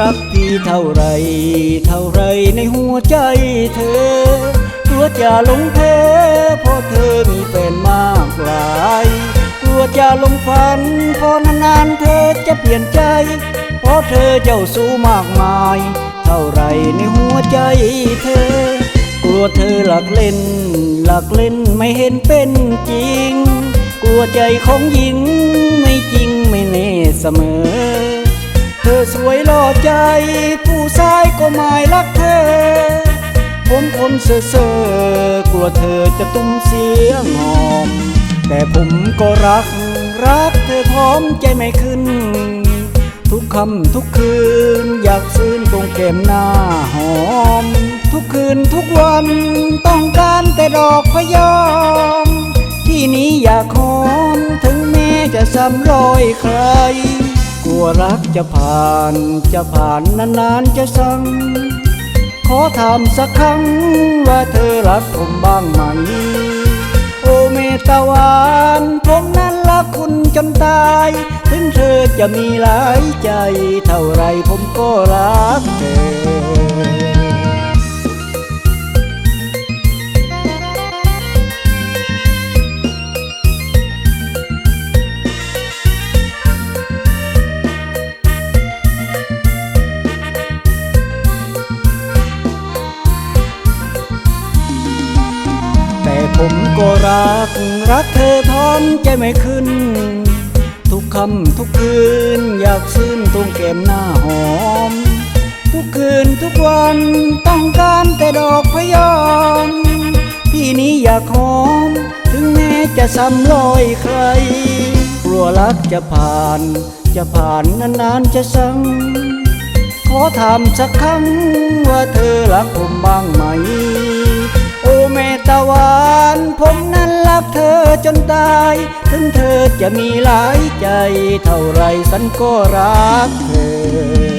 รักพี่เท่าไร เท่าไรในหัวใจเธอกลัวจะหลงเพเพราะเธอมีแฟนมากหลายกลัวจะหลงฝันเพราะนานๆเธอจะเปลี่ยนใจ เพราะเธอเจ้าสู้มากมาย เท่าไรในหัวใจเธอ กลัวเธอหลักเล่น หลักเล่นไม่เห็นเป็นจริง กลัวใจของหญิงไม่จริงไม่แน่เสมอ สวยหล่อใจ ผู้ชายก็หมายรักเธอ ผมคนเซ่อเซ่อกลัวเธอจะตุ้มเสียงหอม แต่ผมก็รักรักเธอพร้อมใจไม่ขึ้น ทุกคำทุกคืน อยากซื้นตรงแก้มหน้าหอม ทุกคืนทุกวันต้องการแต่ดอกพยอม ที่นี้อยากหอมถึงแม้จะซ้ำรอยใคร ลัวรักจะผ่านจะผ่านนานๆจะสั่งขอถามสักครั้งว่าเธอรักผมบ้างไหม โอเมตาวานผมนั้นรักคุณจนตาย ถึงเธอจะมีหลายใจ เท่าไรผมก็รักเธอ ก็รัก รักเธอทอนใจไม่ขึ้น ทุกคำทุกคืน อยากซึ้นตรงแก้มหน้าหอม ทุกคืนทุกวันต้องการแต่ดอกพยอม พี่นี้อยากหอม ถึงแม้จะซ้ำรอยใคร กลัวรักจะผ่าน จะผ่านนานๆจะซ้ำขอถามสักครั้งว่าเธอรักผมบ้างไหม เธอจนตาย ถึงเธอจะมีหลายใจ เท่าไรสันก็รักเธอ